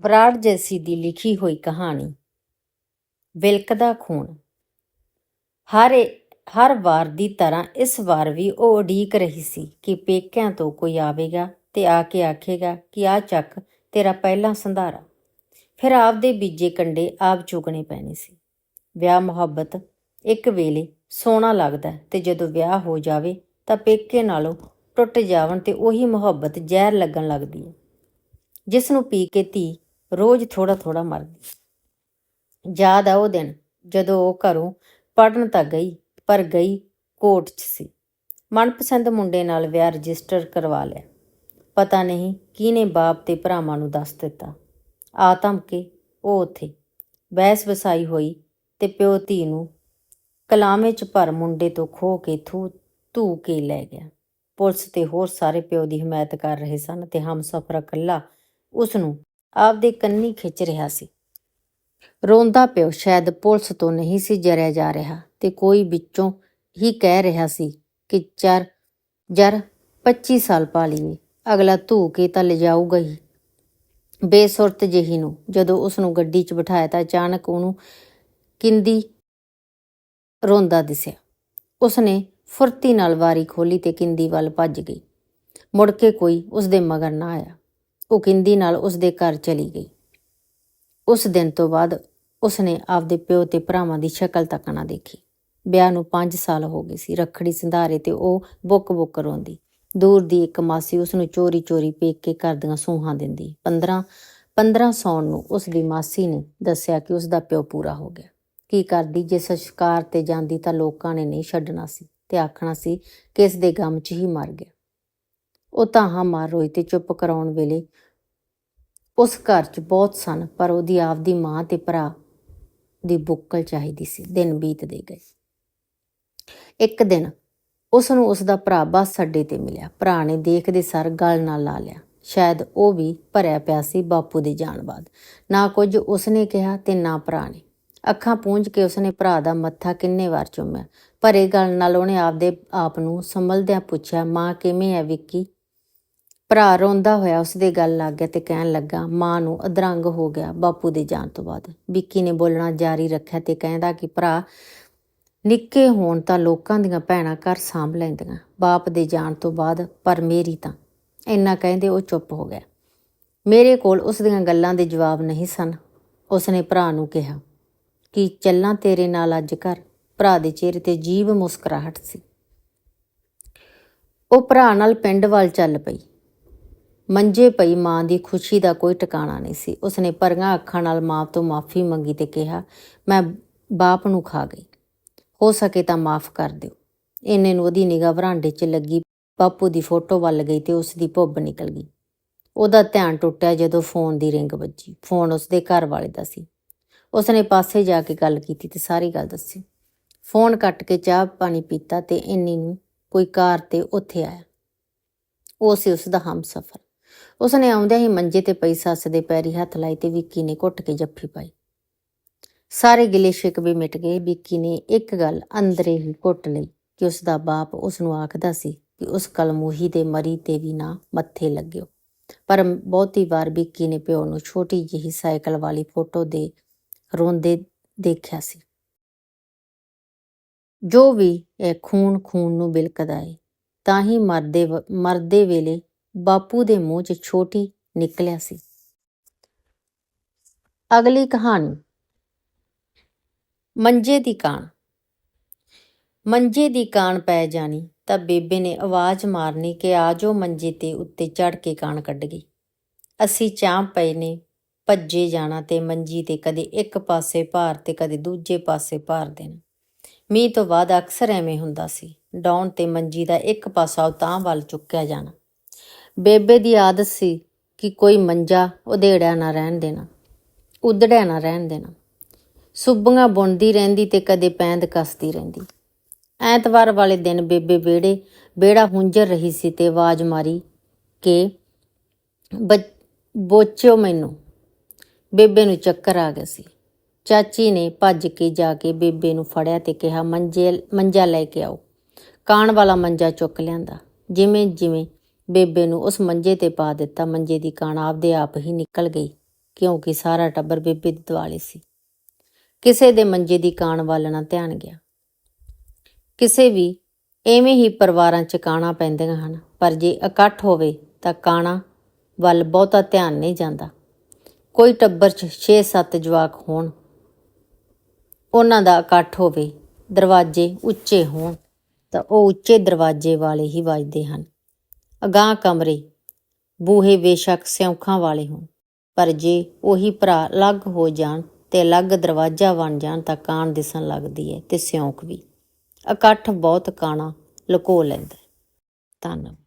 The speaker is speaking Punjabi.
ਬਰਾੜ ਜੈਸੀ ਦੀ ਲਿਖੀ ਹੋਈ ਕਹਾਣੀ ਵਿਲਕਦਾ ਖੂਨ। ਹਰ ਹਰ ਵਾਰ ਦੀ ਤਰ੍ਹਾਂ ਇਸ ਵਾਰ ਵੀ ਉਹ ਉਡੀਕ ਰਹੀ ਸੀ ਕਿ ਪੇਕਿਆਂ ਤੋਂ ਕੋਈ ਆਵੇਗਾ ਤੇ ਆ ਕੇ ਆਖੇਗਾ ਕਿ ਆ ਚੱਕ ਤੇਰਾ ਪਹਿਲਾ ਸੰਧਾਰਾ। ਫਿਰ ਆਪਦੇ ਬੀਜੇ ਕੰਡੇ ਆਪ ਚੁਗਣੇ ਪੈਣੇ ਸੀ। ਵਿਆਹ ਮੁਹੱਬਤ ਇੱਕ ਵੇਲੇ ਸੋਹਣਾ ਲੱਗਦਾ ਹੈ ਤੇ ਜਦੋਂ ਵਿਆਹ ਹੋ ਜਾਵੇ ਤਾਂ ਪੇਕੇ ਨਾਲੋਂ ਟੁੱਟ ਜਾਵਣ ਤੇ ਉਹੀ ਮੁਹੱਬਤ ਜ਼ਹਿਰ ਲੱਗਣ ਲੱਗਦੀ ਹੈ। ਜਿਸ ਨੂੰ ਪੀ ਕੇ ਧੀ ਰੋਜ਼ ਥੋੜਾ ਥੋੜਾ ਮਰਦੀ। ਯਾਦ ਆ ਉਹ ਦਿਨ ਜਦੋਂ ਉਹ ਘਰੋਂ ਪੜਨ ਤਾਂ ਗਈ, ਪਰ ਗਈ ਕੋਰਟ 'ਚ ਸੀ। ਮਨਪਸੰਦ ਮੁੰਡੇ ਨਾਲ ਵਿਆਹ ਰਜਿਸਟਰ ਕਰਵਾ ਲਿਆ। ਪਤਾ ਨਹੀਂ ਕਿਹਨੇ ਬਾਪ ਤੇ ਭਰਾਵਾਂ ਨੂੰ ਦੱਸ ਦਿੱਤਾ। ਆ ਧਮਕੇ, ਉਹ ਉੱਥੇ। ਬਹਿਸ ਵਸਾਈ ਹੋਈ ਤੇ ਪਿਓ ਧੀ ਨੂੰ ਕਲਾਮੇ 'ਚ ਭਰ ਮੁੰਡੇ ਤੋਂ ਖੋ ਕੇ ਥੂ, ਧੂ ਕੇ ਲੈ ਗਿਆ। ਪੁਲਿਸ ਤੇ ਹੋਰ ਸਾਰੇ ਪਿਓ ਦੀ ਹਮਾਇਤ ਕਰ ਰਹੇ ਸਨ ਤੇ ਹਮਸਫਰ ਇਕੱਲਾ ਉਸ ਨੂੰ ਆਪਦੇ ਕੰਨੀ ਖਿੱਚ ਰਿਹਾ ਸੀ। ਰੋਂਦਾ ਪਿਓ, ਸ਼ਾਇਦ ਪੁਲਿਸ ਤੋਂ ਨਹੀਂ ਸੀ ਜਰਿਆ ਜਾ ਰਿਹਾ ਤੇ ਕੋਈ ਵਿੱਚੋਂ ਹੀ ਕਹਿ ਰਿਹਾ ਸੀ ਕਿ ਚਰ ਜਰ 25 ਸਾਲ ਪਾ ਲਈਏ ਅਗਲਾ ਧੂ ਕੇ ਤਾਂ ਲਿਜਾਊਗਾ ਹੀ। ਬੇਸੁਰਤ ਜਿਹੀ ਨੂੰ ਜਦੋਂ ਉਸ ਨੂੰ ਗੱਡੀ 'ਚ ਬਿਠਾਇਆ ਤਾਂ ਅਚਾਨਕ ਉਹਨੂੰ ਕਿੰਦੀ ਰੋਂਦਾ ਦਿਸਿਆ। ਉਸਨੇ ਫੁਰਤੀ ਨਾਲ ਵਾਰੀ ਖੋਲੀ ਤੇ ਕਿੰਦੀ ਵੱਲ ਭੱਜ ਗਈ। ਮੁੜ ਕੇ ਕੋਈ ਉਸ ਦੇ ਮਗਰ ਨਾ ਆਇਆ। ਉਹ ਕਿੰਦੀ ਨਾਲ ਉਸ ਦੇ ਘਰ ਚਲੀ ਗਈ। ਉਸ ਦਿਨ ਤੋਂ ਬਾਅਦ ਉਸਨੇ ਆਪਦੇ ਪਿਓ ਤੇ ਭਰਾਵਾਂ ਦੀ ਸ਼ਕਲ ਤੱਕ ਨਾ ਦੇਖੀ। ਵਿਆਹ ਨੂੰ 5 ਸਾਲ ਹੋ ਗਏ ਸੀ। ਰੱਖੜੀ, ਸੰਧਾਰੇ ਤੇ ਉਹ ਬੁੱਕ ਬੁੱਕ ਰੋਂਦੀ। ਦੂਰ ਦੀ ਇੱਕ ਮਾਸੀ ਉਸ ਨੂੰ ਚੋਰੀ ਚੋਰੀ ਪੇਕ ਕੇ ਘਰ ਦੀਆਂ ਸੂਹਾਂ ਦਿੰਦੀ। 15 15 ਸੌਣ ਨੂੰ ਉਸ ਦੀ ਮਾਸੀ ਨੇ ਦੱਸਿਆ ਕਿ ਉਸ ਦਾ ਪਿਓ ਪੂਰਾ ਹੋ ਗਿਆ। ਕੀ ਕਰਦੀ? ਜੇ ਸੰਸਕਾਰ ਤੇ ਜਾਂਦੀ ਤਾਂ ਲੋਕਾਂ ਨੇ ਨਹੀਂ ਛੱਡਣਾ ਸੀ ਤੇ ਆਖਣਾ ਸੀ ਕਿ ਇਸ ਦੇ ਗਮ 'ਚ ਹੀ ਮਰ ਗਿਆ। ਉਹ ਤਾਂ ਮਾਰ ਰੋਈ ਤੇ ਚੁੱਪ ਕਰਾਉਣ ਵੇਲੇ। ਉਸ ਘਰ 'ਚ ਬਹੁਤ ਸਨ, ਪਰ ਉਹਦੀ ਆਪਦੀ ਮਾਂ ਤੇ ਭਰਾ ਦੀ ਬੁੱਕਲ ਚਾਹੀਦੀ ਸੀ, ਦਿਨ ਬੀਤਦੇ ਗਏ। ਇੱਕ ਦਿਨ ਉਸ ਨੂੰ ਉਸ ਦਾ ਭਰਾ ਬੱਸ ਅੱਡੇ ਤੇ ਮਿਲਿਆ। ਭਰਾ ਨੇ ਦੇਖਦੇ ਸਰ ਗਲ ਨਾਲ ਲਾ ਲਿਆ। ਸ਼ਾਇਦ ਉਹ ਵੀ ਭਰਿਆ ਪਿਆ ਸੀ ਬਾਪੂ ਦੇ ਜਾਣ ਬਾਅਦ। ਨਾ ਕੁਝ ਉਸਨੇ ਕਿਹਾ ਤੇ ਨਾ ਭਰਾ ਨੇ। ਅੱਖਾਂ ਪੂੰਝ ਕੇ ਉਸਨੇ ਭਰਾ ਦਾ ਮੱਥਾ ਕਿੰਨੇ ਵਾਰ ਚੁੰਮਿਆ। ਭਰੇ ਗਲ ਨਾਲ ਉਹਨੇ ਆਪਦੇ ਆਪ ਨੂੰ ਸੰਭਲਦਿਆਂ ਪੁੱਛਿਆ, ਮਾਂ ਕਿਵੇਂ ਹੈ ਵਿੱਕੀ? ਭਰਾ ਰੋਂਦਾ ਹੋਇਆ ਉਸਦੇ ਗੱਲ ਲੱਗ ਗਿਆ ਤੇ ਕਹਿਣ ਲੱਗਾ, ਮਾਂ ਨੂੰ ਅਧਰੰਗ ਹੋ ਗਿਆ ਬਾਪੂ ਦੇ ਜਾਣ ਤੋਂ ਬਾਅਦ। ਵਿੱਕੀ ਨੇ ਬੋਲਣਾ ਜਾਰੀ ਰੱਖਿਆ ਤੇ ਕਹਿੰਦਾ ਕਿ, ਭਰਾ, ਨਿੱਕੇ ਹੋਣ ਤਾਂ ਲੋਕਾਂ ਦੀਆਂ ਭੈਣਾਂ ਘਰ ਸਾਂਭ ਲੈਂਦੀਆਂ, ਬਾਪ ਦੇ ਜਾਣ ਤੋਂ ਬਾਅਦ, ਪਰ ਮੇਰੀ ਤਾਂ। ਇੰਨਾ ਕਹਿੰਦੇ ਉਹ ਚੁੱਪ ਹੋ ਗਿਆ। ਮੇਰੇ ਕੋਲ ਉਸ ਦੀਆਂ ਗੱਲਾਂ ਦੇ ਜਵਾਬ ਨਹੀਂ ਸਨ। ਉਸਨੇ ਭਰਾ ਨੂੰ ਕਿਹਾ, ਕਿ ਚੱਲਾਂ ਤੇਰੇ ਨਾਲ ਅੱਜ ਘਰ? ਭਰਾ ਦੇ ਚਿਹਰੇ ਤੇ ਜੀਵ ਮੁਸਕਰਾਹਟ ਸੀ। ਉਹ ਭਰਾ ਨਾਲ ਪਿੰਡ ਵੱਲ ਚੱਲ ਪਈ। ਮੰਜੇ ਪਈ ਮਾਂ ਦੀ ਖੁਸ਼ੀ ਦਾ ਕੋਈ ਟਿਕਾਣਾ ਨਹੀਂ ਸੀ। ਉਸਨੇ ਪਰਗਾਂ ਅੱਖਾਂ ਨਾਲ ਮਾਂ ਤੋਂ ਮਾਫੀ ਮੰਗੀ ਤੇ ਕਿਹਾ, ਮੈਂ ਬਾਪ ਨੂੰ ਖਾ ਗਈ। ਹੋ ਸਕੇ ਤਾਂ ਮਾਫ ਕਰ ਦਿਓ ਇੰਨੇ ਨੂੰ ਉਹਦੀ ਨਿਗਾਹ ਵਰਾਂਡੇ 'ਚ ਲੱਗੀ। ਬਾਪੂ ਦੀ ਫੋਟੋ ਵੱਲ ਗਈ ਤੇ ਉਸ ਦੀ ਭੁੱਬ ਨਿਕਲ ਗਈ। ਉਹਦਾ ਧਿਆਨ ਟੁੱਟਿਆ ਜਦੋਂ ਫੋਨ ਦੀ ਰਿੰਗ ਵੱਜੀ। ਫੋਨ ਉਸਦੇ ਘਰ ਵਾਲੇ ਦਾ ਸੀ। ਉਸਨੇ ਪਾਸੇ ਜਾ ਕੇ ਗੱਲ ਕੀਤੀ ਤੇ ਸਾਰੀ ਗੱਲ ਦੱਸੀ। ਫੋਨ ਕੱਟ ਕੇ ਚਾਹ ਪਾਣੀ ਪੀਤਾ ਤੇ ਇੰਨੀ ਨੂੰ ਕੋਈ ਕਾਰ ਤੇ ਉੱਥੇ ਆਇਆ। ਉਹ ਸੀ ਉਸ ਦਾ ਹਮਸਫਰ। ਉਸਨੇ ਆਉਂਦਿਆਂ ਹੀ ਮੰਜੇ ਤੇ ਪਈ ਸੱਸ ਦੇ ਪੈਰੀ ਹੱਥ ਲਾਈ ਤੇ ਵਿੱਕੀ ਨੇ ਘੁੱਟ ਕੇ ਜੱਫੀ ਪਾਈ। ਸਾਰੇ ਗਿਲੇ ਸ਼ਿਕਵੇ ਮਿਟ ਗਏ। ਵਿੱਕੀ ਨੇ ਇੱਕ ਗੱਲ ਅੰਦਰੇ ਹੀ ਘੁੱਟ ਲਈ ਕਿ ਉਸ ਦਾ ਬਾਪ ਉਸ ਨੂੰ ਆਖਦਾ ਸੀ ਕਿ ਉਸ ਕਲਮੂਹੀ ਦੇ ਮਰੀ ਤੇ ਵੀ ਨਾ ਮੱਥੇ ਲੱਗਿਓ। ਪਰ ਬਹੁਤੀ ਵਾਰ ਵਿੱਕੀ ਨੇ ਪਿਓ ਨੂੰ ਛੋਟੀ ਜਿਹੀ ਸਾਈਕਲ ਵਾਲੀ ਫੋਟੋ ਦੇ ਰੋਂਦੇ ਦੇਖਿਆ ਸੀ। ਜੋ ਵੀ ਇਹ ਖੂਨ ਖੂਨ ਨੂੰ ਬਿਲਕਦਾ ਏ, ਤਾਂ ਹੀ ਮਰਦੇ ਵ- ਮਰਦੇ ਵੇਲੇ ਬਾਪੂ ਦੇ ਮੂੰਹ 'ਚ ਛੋਟੀ ਨਿਕਲਿਆ ਸੀ। ਅਗਲੀ ਕਹਾਣੀ। ਮੰਜੇ ਦੀ ਕਾਣ। ਮੰਜੇ ਦੀ ਕਾਣ ਪੈ ਜਾਣੀ ਤਾਂ ਬੇਬੇ ਨੇ ਆਵਾਜ਼ ਮਾਰਨੀ ਕਿ ਆ ਜਾਓ ਮੰਜੇ ਤੇ ਉੱਤੇ ਚੜ ਕੇ ਕਾਣ ਕੱਢ ਗਈ। ਅਸੀਂ ਚਾਂ ਪਏ ਨੇ, ਭੱਜੇ ਜਾਣਾ ਤੇ ਮੰਜੀ ਤੇ ਕਦੇ ਇੱਕ ਪਾਸੇ ਭਾਰ ਤੇ ਕਦੇ ਦੂਜੇ ਪਾਸੇ ਭਾਰ ਦੇਣਾ। ਮੀਂਹ ਤੋਂ ਬਾਅਦ ਅਕਸਰ ਐਵੇਂ ਹੁੰਦਾ ਸੀ, ਡਾਉਣ ਤੇ ਮੰਜੀ ਦਾ ਇੱਕ ਪਾਸਾ ਉਤਾਂ ਵੱਲ ਚੁੱਕਿਆ ਜਾਣਾ। ਬੇਬੇ ਦੀ ਆਦਤ ਸੀ ਕਿ ਕੋਈ ਮੰਜਾ ਉਧੇੜਿਆ ਨਾ ਰਹਿਣ ਦੇਣਾ, ਉਧੜਿਆ ਨਾ ਰਹਿਣ ਦੇਣਾ। ਸੁੱਬੀਆਂ ਬੁਣਦੀ ਰਹਿੰਦੀ ਤੇ ਕਦੇ ਪੈਂਦ ਕੱਸਦੀ ਰਹਿੰਦੀ। ਐਤਵਾਰ ਵਾਲੇ ਦਿਨ ਬੇਬੇ ਬੇੜੇ ਵਿਹੜਾ ਹੁੰਜਰ ਰਹੀ ਸੀ ਤੇ ਆਵਾਜ਼ ਮਾਰੀ ਕਿ ਬੋਚਿਓ ਮੈਨੂੰ। ਬੇਬੇ ਨੂੰ ਚੱਕਰ ਆ ਗਿਆ ਸੀ। ਚਾਚੀ ਨੇ ਭੱਜ ਕੇ ਜਾ ਕੇ ਬੇਬੇ ਨੂੰ ਫੜਿਆ ਤੇ ਕਿਹਾ, ਮੰਜੇ, ਮੰਜਾ ਲੈ ਕੇ ਆਓ। ਕਾਣ ਵਾਲਾ ਮੰਜਾ ਚੁੱਕ ਲਿਆਂਦਾ। ਜਿਵੇਂ ਜਿਵੇਂ ਬੇਬੇ ਨੂੰ ਉਸ ਮੰਜੇ ਤੇ ਪਾ ਦਿੱਤਾ। ਮੰਜੇ ਦੀ ਕਾਣ ਆਪਦੇ ਆਪ ਹੀ ਨਿਕਲ ਗਈ, ਕਿਉਂਕਿ ਸਾਰਾ ਟੱਬਰ ਬੇਬੇ ਦੇ ਦੁਆਲੇ ਸੀ। ਕਿਸੇ ਦੇ ਮੰਜੇ ਦੀ ਕਾਣ ਵੱਲ ਨਾ ਧਿਆਨ ਗਿਆ। ਕਿਸੇ ਵੀ ਐਵੇਂ ਹੀ ਪਰਿਵਾਰਾਂ 'ਚ ਕਾਣਾ ਪੈਂਦੀਆਂ ਹਨ, ਪਰ ਜੇ ਇਕੱਠ ਹੋਵੇ ਤਾਂ ਕਾਣਾ ਵੱਲ ਬਹੁਤਾ ਧਿਆਨ ਨਹੀਂ ਜਾਂਦਾ। ਕੋਈ ਟੱਬਰ 'ਚ 6-7 ਜਵਾਕ ਹੋਣ, ਉਹਨਾਂ ਦਾ ਇਕੱਠ ਹੋਵੇ, ਦਰਵਾਜ਼ੇ ਉੱਚੇ ਹੋਣ, ਤਾਂ ਉਹ ਉੱਚੇ ਦਰਵਾਜ਼ੇ ਵਾਲੇ ਹੀ ਵੱਜਦੇ ਹਨ। ਅਗਾਂਹ ਕਮਰੇ, ਬੂਹੇ ਬੇਸ਼ੱਕ ਸਿਉਂਖਾਂ ਵਾਲੇ ਹੋਣ। ਪਰ ਜੇ ਉਹੀ ਭਰਾ ਅਲੱਗ ਹੋ ਜਾਣ ਤੇ ਅਲੱਗ ਦਰਵਾਜ਼ਾ ਬਣ ਜਾਣ ਤਾਂ ਕਾਣ ਦਿਸਣ ਲੱਗਦੀ ਹੈ ਤੇ ਸਿਉਂਖ ਵੀ। ਇਕੱਠ ਬਹੁਤ ਕਾਣਾ ਲੁਕੋ ਲੈਂਦਾ ਧੰਨਵਾਦ।